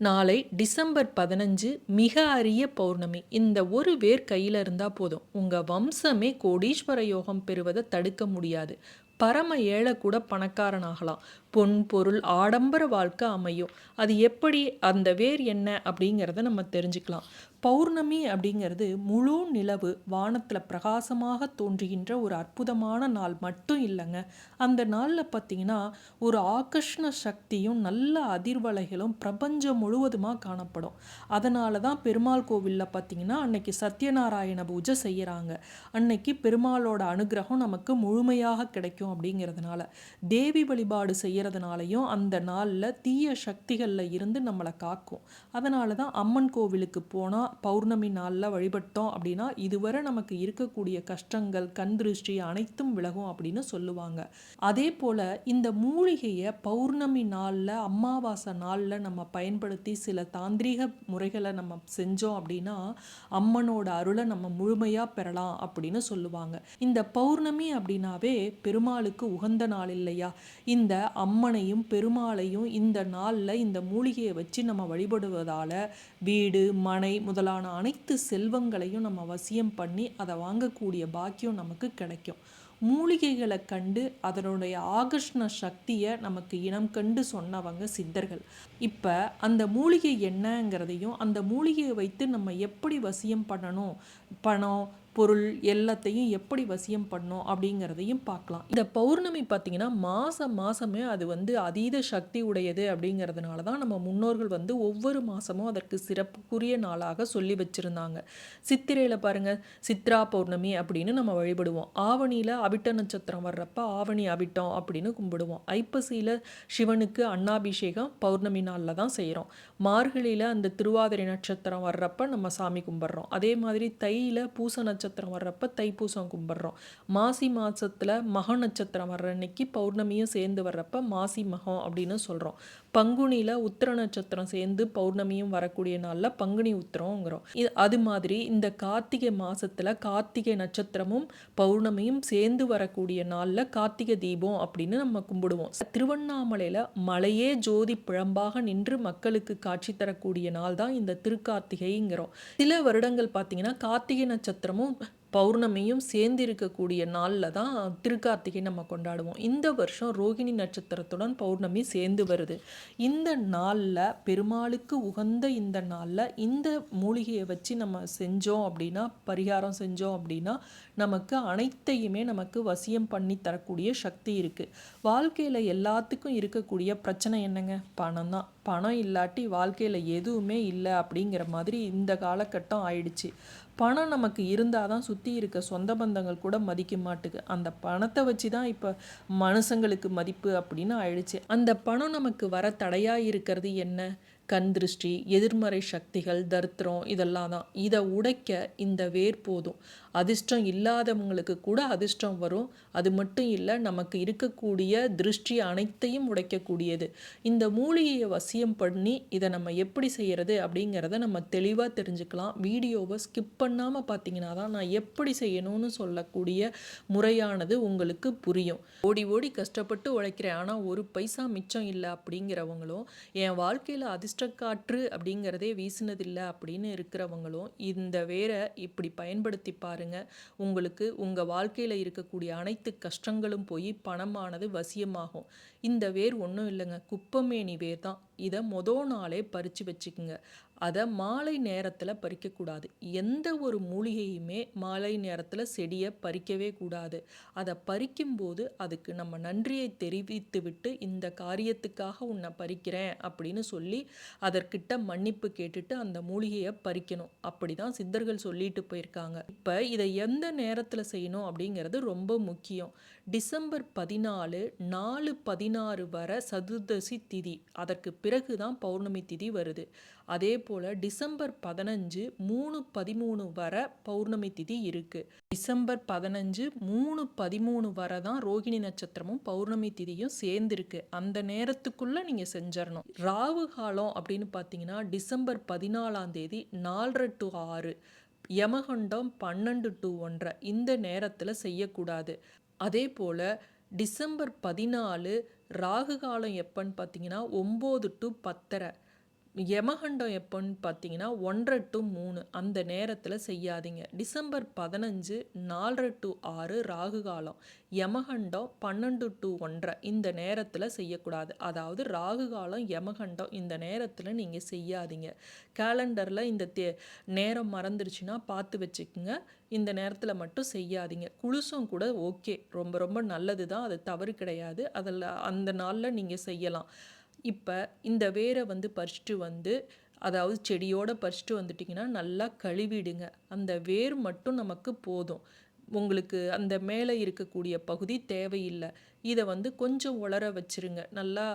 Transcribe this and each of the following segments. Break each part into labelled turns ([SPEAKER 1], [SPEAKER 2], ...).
[SPEAKER 1] நாளை டிசம்பர் பதினஞ்சு மிக அரிய பௌர்ணமி. இந்த ஒரு வேர் கையில் இருந்தால் போதும். உங்கள் வம்சமே கோடீஸ்வர யோகம் பெறுவதை தடுக்க முடியாது. பரம ஏழை கூட பணக்காரனாகலாம். பொன் பொருள் ஆடம்பர வாழ்க்கை அமையும். அது எப்படி அந்த வேர் என்ன அப்படிங்கிறத நம்ம தெரிஞ்சுக்கலாம். பௌர்ணமி அப்படிங்கிறது முழு நிலவு வானத்தில் பிரகாசமாக தோன்றுகின்ற ஒரு அற்புதமான நாள் மட்டும் இல்லைங்க. அந்த நாளில் பார்த்தீங்கன்னா ஒரு ஆகர்ஷ்ண சக்தியும் நல்ல அதிர்வலைகளும் பிரபஞ்சம் முழுவதுமாக காணப்படும். அதனால தான் பெருமாள் கோவிலில் பார்த்தீங்கன்னா அன்னைக்கு சத்யநாராயண பூஜை செய்கிறாங்க அன்னைக்கு பெருமாளோட அனுகிரகம் நமக்கு முழுமையாக கிடைக்கும் அப்படிங்கிறதுனால. தேவி வழிபாடு செய்கிறதுனாலையும் அந்த நாளில் தீய சக்திகளில் இருந்து நம்மளை காக்கும். அதனால தான் அம்மன் கோவிலுக்கு போனால் பௌர்ணமி நாளில் வழிபட்டோம் அப்படின்னா இதுவரை நமக்கு இருக்கக்கூடிய கஷ்டங்கள் கண் திருஷ்டி அனைத்தும் விலகும் அப்படின்னு சொல்லுவாங்க. அதே போல் இந்த மூலிகையை பௌர்ணமி நாளில் அமாவாசை நாளில் நம்ம பயன்படுத்தி சில தாந்திரீக முறைகளை நம்ம செஞ்சோம் அப்படின்னா அம்மனோட அருளை நம்ம முழுமையாக பெறலாம் அப்படின்னு சொல்லுவாங்க. இந்த பௌர்ணமி அப்படின்னாவே பெருமாளுக்கு உகந்த நாள் இல்லையா? இந்த அம்மனையும் பெருமாளையும் இந்த நாளில் இந்த மூலிகையை வச்சு நம்ம வழிபடுவதால் வீடு மனை முதலான அனைத்து செல்வங்களையும் நம்ம வசியம் பண்ணி அதை வாங்கக்கூடிய பாக்கியம் நமக்கு கிடைக்கும். மூலிகைகளை கண்டு அதனுடைய ஆகர்ஷ்ண சக்தியை நமக்கு இனம் கண்டு சொன்னவங்க சித்தர்கள். இப்போ அந்த மூலிகை என்னங்கிறதையும் அந்த மூலிகையை வைத்து நம்ம எப்படி வசியம் பண்ணணும் பணம் பொருள் எல்லாத்தையும் எப்படி வசியம் பண்ணும் அப்படிங்கிறதையும் பார்க்கலாம். இந்த பௌர்ணமி பார்த்திங்கன்னா மாதம் மாதமே அது வந்து அதீத சக்தி உடையது அப்படிங்கிறதுனால தான் நம்ம முன்னோர்கள் வந்து ஒவ்வொரு மாதமும் அதற்கு சிறப்புக்குரிய நாளாக சொல்லி வச்சுருந்தாங்க. சித்திரையில் பாருங்கள் சித்ரா பௌர்ணமி அப்படின்னு நம்ம வழிபடுவோம். ஆவணியில் அவிட்ட நட்சத்திரம் வர்றப்ப ஆவணி அவிட்டம் அப்படின்னு கும்பிடுவோம். ஐப்பசியில் சிவனுக்கு அன்னாபிஷேகம் பௌர்ணமி நாளில் தான் செய்கிறோம் மார்கழியில் அந்த திருவாதிரை நட்சத்திரம் வர்றப்ப நம்ம சாமி கும்பிட்றோம். அதே மாதிரி தையில் பூச நட்சத்திரம் நட்சத்திரம் வர்றப்ப தைப்பூசம் கும்பிட்றோம். மாசி மாதத்தில் மக நட்சத்திரம் வர்ற அன்னைக்கு பௌர்ணமியும் சேர்ந்து வர்றப்ப மாசி மகம் அப்படின்னு சொல்கிறோம் பங்குனியில் உத்திர நட்சத்திரம் சேர்ந்து பௌர்ணமியும் வரக்கூடிய நாளில் பங்குனி உத்திரங்கிறோம் இது அது மாதிரி இந்த கார்த்திகை மாதத்தில் கார்த்திகை நட்சத்திரமும் பௌர்ணமியும் சேர்ந்து வரக்கூடிய நாளில் கார்த்திகை தீபம் அப்படின்னு நம்ம கும்பிடுவோம். திருவண்ணாமலையில் மலையே ஜோதி பிழம்பாக நின்று மக்களுக்கு காட்சி தரக்கூடிய நாள் தான் இந்த திருக்கார்த்திகைங்கிறோம். சில வருடங்கள் பார்த்தீங்கன்னா கார்த்திகை நட்சத்திரமும் பௌர்ணமியும் சேர்ந்து இருக்கக்கூடிய நாளில் தான் திருக்கார்த்திகை நம்ம கொண்டாடுவோம். இந்த வருஷம் ரோகிணி நட்சத்திரத்துடன் பௌர்ணமி சேர்ந்து வருது. இந்த நாளில் பெருமாளுக்கு உகந்த இந்த நாளில் இந்த மூலிகையை வச்சு நம்ம செஞ்சோம் அப்படின்னா பரிகாரம் செஞ்சோம் அப்படின்னா நமக்கு அனைத்தையுமே நமக்கு வசியம் பண்ணி தரக்கூடிய சக்தி இருக்குது வாழ்க்கையில் எல்லாத்துக்கும் இருக்கக்கூடிய பிரச்சனை என்னங்க? பணம் தான். பணம் இல்லாட்டி வாழ்க்கையில் எதுவுமே இல்லை அப்படிங்கிற மாதிரி இந்த காலகட்டம் ஆயிடுச்சு. பணம் நமக்கு இருந்தால் தான் சுற்றி இருக்க சொந்த பந்தங்கள் கூட மதிக்க மாட்டுக்கு அந்த பணத்தை வச்சு தான் இப்போ மனுஷங்களுக்கு மதிப்பு அப்படின்னு ஆயிடுச்சு. அந்த பணம் நமக்கு வர தடையாக இருக்கிறது என்ன? கண் திருஷ்டி எதிர்மறை சக்திகள் தரித்திரம் இதெல்லாம் தான். இதை உடைக்க இந்த வேர் போதும். அதிர்ஷ்டம் இல்லாதவங்களுக்கு கூட அதிர்ஷ்டம் வரும். அது மட்டும் இல்லை நமக்கு இருக்கக்கூடிய திருஷ்டி அனைத்தையும் உடைக்கக்கூடியது. இந்த மூலிகையை வசியம் பண்ணி இதை நம்ம எப்படி செய்கிறது அப்படிங்கிறத நம்ம தெளிவாக தெரிஞ்சுக்கலாம். வீடியோவை ஸ்கிப் பண்ணாமல் பார்த்தீங்கன்னா தான் நான் எப்படி செய்யணும்னு சொல்லக்கூடிய முறையானது உங்களுக்கு புரியும். ஓடி ஓடி கஷ்டப்பட்டு உழைக்கிறேன். ஆனால் ஒரு பைசா மிச்சம் இல்லை அப்படிங்கிறவங்களும் என் வாழ்க்கையில் அதிர்ஷ்டம் அதிர்ஷ்டக்காற்று அப்படிங்கிறதே வீசினதில்லை அப்படின்னு இருக்கிறவங்களும் இந்த வேரை இப்படி பயன்படுத்தி பாருங்கள் உங்களுக்கு உங்கள் வாழ்க்கையில் இருக்கக்கூடிய அனைத்து கஷ்டங்களும் போய் பணமானது வசியமாகும். இந்த வேர் ஒன்றும் இல்லைங்க. குப்பமேனி வேர் தான் இதை மொதல் நாளே பறித்து வச்சுக்கோங்க. அதை மாலை நேரத்தில் பறிக்கக்கூடாது எந்த ஒரு மூலிகையுமே மாலை நேரத்தில் செடியை பறிக்கவே கூடாது. அதை பறிக்கும்போது அதுக்கு நம்ம நன்றியை தெரிவித்து விட்டு இந்த காரியத்துக்காக உன்னை பறிக்கிறேன் அப்படின்னு சொல்லி அதற்கிட்ட மன்னிப்பு கேட்டுட்டு அந்த மூலிகையை பறிக்கணும். அப்படி தான் சித்தர்கள் சொல்லிட்டு போயிருக்காங்க. இப்போ இதை எந்த நேரத்தில் செய்யணும் அப்படிங்கிறது ரொம்ப முக்கியம். டிசம்பர் பதினாலு நாலு பதினாறு வர சதுர்தசி திதி. அதற்கு பிறகு தான் பௌர்ணமி திதி வருது. அதே போல் டிசம்பர் பதினஞ்சு மூணு பதிமூணு வர பௌர்ணமி திதி இருக்குது டிசம்பர் பதினஞ்சு மூணு பதிமூணு வர தான் ரோகிணி நட்சத்திரமும் பௌர்ணமி திதியும் சேர்ந்துருக்கு. அந்த நேரத்துக்குள்ளே நீங்கள் செஞ்சிடணும் ராவு காலம் அப்படின்னு பார்த்தீங்கன்னா டிசம்பர் பதினாலாம் தேதி நாலரை டு ஆறு யமகண்டம் பன்னெண்டு டு ஒன்றரை. இந்த நேரத்தில் செய்யக்கூடாது. அதே போல் டிசம்பர் பதினாலு ராகு காலம் எப்போன்னு பார்த்தீங்கன்னா ஒம்பது டு பத்தரை. யமகண்டம் எப்போன்னு பார்த்தீங்கன்னா ஒன்றரை டு மூணு அந்த நேரத்தில் செய்யாதீங்க. டிசம்பர் பதினஞ்சு நாலரை டு ஆறு ராகு காலம். யமகண்டம் பன்னெண்டு டு ஒன்றரை இந்த நேரத்தில் செய்யக்கூடாது. அதாவது ராகு காலம் யமகண்டம் இந்த நேரத்தில் நீங்கள் செய்யாதீங்க. கேலண்டரில் இந்த தே நேரம் மறந்துருச்சுன்னா பார்த்து வச்சுக்கோங்க. இந்த நேரத்தில் மட்டும் செய்யாதீங்க. குளுசும் கூட ஓகே. ரொம்ப ரொம்ப நல்லது தான் அது தவறு கிடையாது. அதில் அந்த நாளில் நீங்கள் செய்யலாம். இப்போ இந்த வேரை வந்து பறிச்சுட்டு வந்து அதாவது செடியோடு பறிச்சுட்டு வந்துட்டிங்கன்னா நல்லா கழுவிடுங்க. அந்த வேர் மட்டும் நமக்கு போதும். உங்களுக்கு அந்த மேலே இருக்கக்கூடிய பகுதி தேவையில்லை. இதை வந்து கொஞ்சம் உலர வச்சுருங்க. நல்லா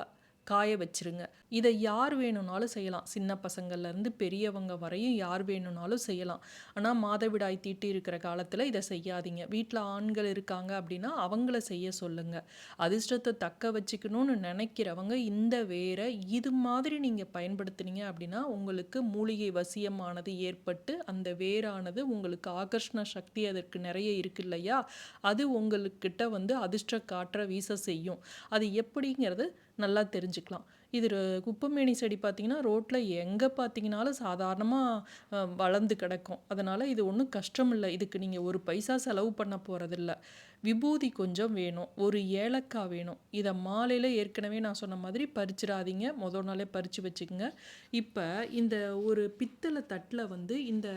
[SPEAKER 1] காய வச்சிருங்க. இதை யார் வேணும்னாலும் செய்யலாம். சின்ன பசங்கள்லேருந்து பெரியவங்க வரையும் யார் வேணும்னாலும் செய்யலாம். ஆனால் மாதவிடாய் தீட்டி இருக்கிற காலத்தில் இதை செய்யாதீங்க. வீட்டில் ஆண்கள் இருக்காங்க அப்படின்னா அவங்கள செய்ய சொல்லுங்கள் அதிர்ஷ்டத்தை தக்க வச்சுக்கணும்னு நினைக்கிறவங்க இந்த வேரை இது மாதிரி நீங்கள் பயன்படுத்துனீங்க அப்படின்னா உங்களுக்கு மூலிகை வசியமானது ஏற்பட்டு அந்த வேரானது உங்களுக்கு ஆகர்ஷண சக்தி அதற்கு நிறைய இருக்கு இல்லையா? அது உங்களுக்கிட்ட வந்து அதிர்ஷ்ட காற்றை வீச செய்யும். அது எப்படிங்கிறது நல்லா தெரிஞ்சுக்கலாம். இது குப்பைமேனி செடி பார்த்திங்கன்னா ரோட்டில் எங்கே பார்த்தீங்கனாலும் சாதாரணமாக வளர்ந்து கிடக்கும். அதனால் இது ஒன்றும் கஷ்டம் இல்லை இதுக்கு நீங்கள் ஒரு பைசா செலவு பண்ண போகிறதில்ல விபூதி கொஞ்சம் வேணும். ஒரு ஏலக்காய் வேணும். இதை மாலையில் ஏற்கனவே நான் சொன்ன மாதிரி பறிச்சிடாதீங்க. முதல் நாளே பறித்து வச்சுக்கோங்க. இப்போ இந்த ஒரு பித்தளை தட்டில் வந்து இந்த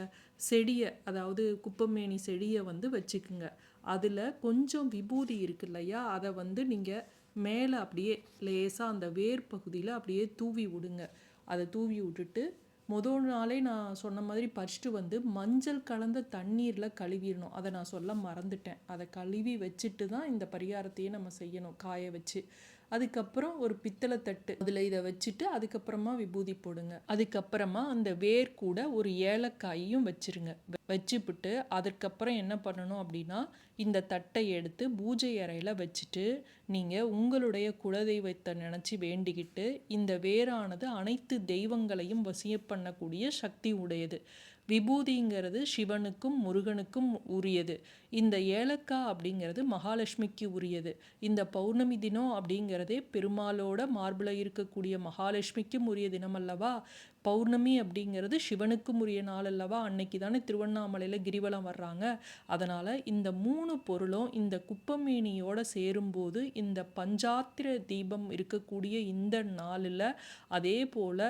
[SPEAKER 1] செடியை அதாவது குப்பைமேனி செடியை வந்து வச்சுக்குங்க. அதில் கொஞ்சம் விபூதி இருக்கு இல்லையா? அதை வந்து நீங்கள் மேலே அப்படியே லேசாக அந்த வேர் பகுதியில் அப்படியே தூவி விடுங்க. அதை தூவி விட்டுட்டு முதல் நாளே நான் சொன்ன மாதிரி பறிச்சுட்டு வந்து மஞ்சள் கலந்த தண்ணீரில் கழுவிடணும். அதை நான் சொல்ல மறந்துட்டேன். அதை கழுவி வச்சுட்டு தான் இந்த பரிகாரத்தையே நம்ம செய்யணும் காய வச்சு. அதுக்கப்புறம் ஒரு பித்தளை தட்டு. அதில் இதை வச்சுட்டு அதுக்கப்புறமா விபூதி போடுங்க. அதுக்கப்புறமா அந்த வேர் கூட ஒரு ஏலக்காயையும் வச்சுருங்க. வச்சுப்பிட்டு அதற்கப்புறம் என்ன பண்ணணும் அப்படின்னா இந்த தட்டை எடுத்து பூஜை அறையில் வச்சுட்டு நீங்கள் உங்களுடைய குலதெய்வத்தை நினச்சி வேண்டிக்கிட்டு இந்த வேரானது அனைத்து தெய்வங்களையும் வசிய பண்ணக்கூடிய சக்தி உடையது. விபூதிங்கிறது சிவனுக்கும் முருகனுக்கும் உரியது. இந்த ஏலக்காய் அப்படிங்கிறது மகாலட்சுமிக்கு உரியது. இந்த பௌர்ணமி தினம் அப்படிங்கிறதே பெருமாளோட மார்பில் இருக்கக்கூடிய மகாலட்சுமிக்கும் உரிய தினம் அல்லவா? பௌர்ணமி அப்படிங்கிறது சிவனுக்கும் உரிய நாள் அல்லவா? அன்னைக்கு தானே திருவண்ணாமலையில் கிரிவலம் வர்றாங்க. அதனால் இந்த மூணு பொருளும் இந்த குப்பமேனியோட சேரும்போது இந்த பஞ்சாத்திர தீபம் இருக்கக்கூடிய இந்த நாளில் அதே போல்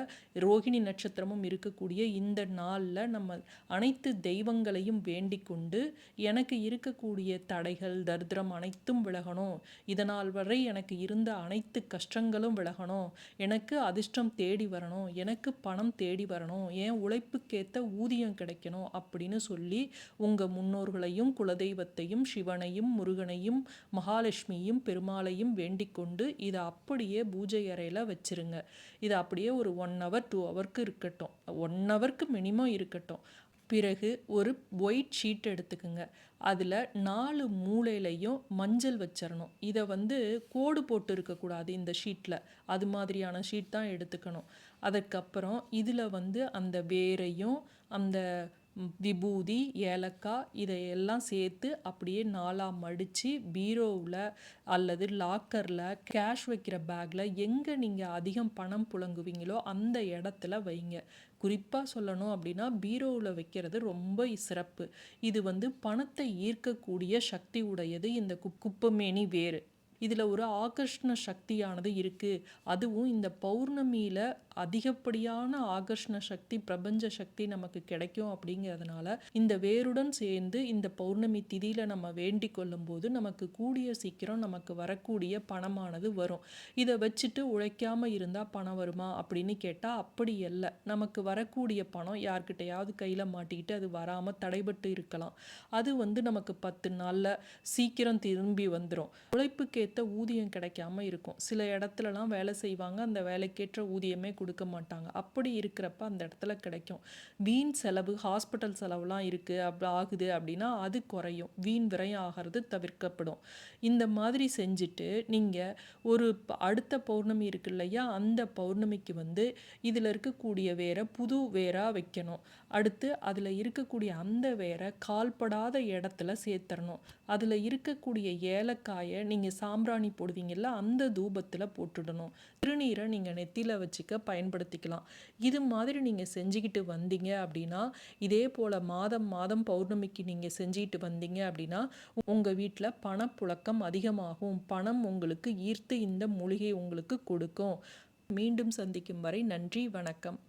[SPEAKER 1] ரோகிணி நட்சத்திரமும் இருக்கக்கூடிய இந்த நாளில் நம்ம அனைத்து தெய்வங்களையும் வேண்டிக் கொண்டு எனக்கு இருக்கக்கூடிய தடைகள் தரித்திரம் அனைத்தும் விலகணும். இதனால் வரை எனக்கு இருந்த அனைத்து கஷ்டங்களும் விலகணும். எனக்கு அதிர்ஷ்டம் தேடி வரணும். எனக்கு பணம் பணம் தேடி வரணும். ஏன் உழைப்புக்கேற்ற ஊதியம் கிடைக்கணும் அப்படின்னு சொல்லி உங்கள் முன்னோர்களையும் குலதெய்வத்தையும் சிவனையும் முருகனையும் மகாலட்சுமியும் பெருமாளையும் வேண்டிக் கொண்டு இதை அப்படியே பூஜை அறையில் வச்சுருங்க. இது அப்படியே ஒரு ஒன் ஹவர் டூ ஹவருக்கு இருக்கட்டும். ஒன் ஹவருக்கு மினிமம் இருக்கட்டும். பிறகு ஒரு ஒயிட் ஷீட் எடுத்துக்குங்க. அதில் நாலு மூளையிலையும் மஞ்சள் வச்சிடணும் இதை வந்து கோடு போட்டு இருக்கக்கூடாது இந்த ஷீட்டில் அது மாதிரியான ஷீட் தான் எடுத்துக்கணும். அதுக்கப்புறம் இதில் வந்து அந்த வேரையும் அந்த விபூதி ஏலக்காய் இதையெல்லாம் சேர்த்து அப்படியே நாலாக மடித்து பீரோவில் அல்லது லாக்கரில் கேஷ் வைக்கிற பேக்கில் எங்கே நீங்கள் அதிகம் பணம் புழங்குவீங்களோ அந்த இடத்துல வைங்க. குறிப்பாக சொல்லணும் அப்படின்னா பீரோவில் வைக்கிறது ரொம்ப சிறப்பு. இது வந்து பணத்தை ஈர்க்கக்கூடிய சக்தி உடையது இந்த குப்பமேனி வேறு இதில் ஒரு ஆகர்ஷ்ண சக்தியானது இருக்குது அதுவும் இந்த பௌர்ணமியில் அதிகப்படியான ஆகர்ஷண சக்தி பிரபஞ்ச சக்தி நமக்கு கிடைக்கும் அப்படிங்கிறதுனால இந்த வேருடன் சேர்ந்து இந்த பௌர்ணமி திதியில் நம்ம வேண்டிக் கொள்ளும் போது நமக்கு கூடிய சீக்கிரம் நமக்கு வரக்கூடிய பணமானது வரும். இதை வச்சுட்டு உழைக்காமல் இருந்தால் பணம் வருமா அப்படின்னு கேட்டால் அப்படி இல்லை நமக்கு வரக்கூடிய பணம் யார்கிட்டையாவது கையில் மாட்டிக்கிட்டு அது வராமல் தடைபட்டு இருக்கலாம். அது வந்து நமக்கு பத்து நாளில் சீக்கிரம் திரும்பி வந்துடும் உழைப்புக்கேற்ற ஊதியம் கிடைக்காம இருக்கும். சில இடத்துலலாம் வேலை செய்வாங்க அந்த வேலைக்கேற்ற ஊதியமே கொடுக்க மாட்டாங்க. அப்படி இருக்கிறப்ப அந்த இடத்துல கிடைக்கும். வீண் செலவு ஹாஸ்பிட்டல் செலவுலாம் இருக்குது அப்படி ஆகுது அப்படின்னா அது குறையும். வீண் விரயம் ஆகிறது தவிர்க்கப்படும். இந்த மாதிரி செஞ்சுட்டு நீங்கள் ஒரு அடுத்த பௌர்ணமி இருக்கு இல்லையா அந்த பௌர்ணமிக்கு வந்து இதில் இருக்கக்கூடிய வேரை புது வேராக வைக்கணும். அடுத்து அதில் இருக்கக்கூடிய அந்த வேரை கால்படாத இடத்துல சேர்த்துடணும் அதில் இருக்கக்கூடிய ஏலக்காயை நீங்கள் சாமி சாம்பிராணி போடுவீங்கல்ல அந்த தூபத்தில் போட்டுடணும். திருநீரை நீங்கள் நெத்தியில் வச்சுக்க பயன்படுத்திக்கலாம். இது மாதிரி நீங்கள் செஞ்சுக்கிட்டு வந்தீங்க அப்படின்னா இதே போல் மாதம் மாதம் பௌர்ணமிக்கு நீங்கள் செஞ்சுக்கிட்டு வந்தீங்க அப்படின்னா உங்கள் வீட்டில் பணப்புழக்கம் அதிகமாகும். பணம் உங்களுக்கு ஈர்த்து இந்த மூலிகை உங்களுக்கு கொடுக்கும். மீண்டும் சந்திக்கும் வரை நன்றி வணக்கம்.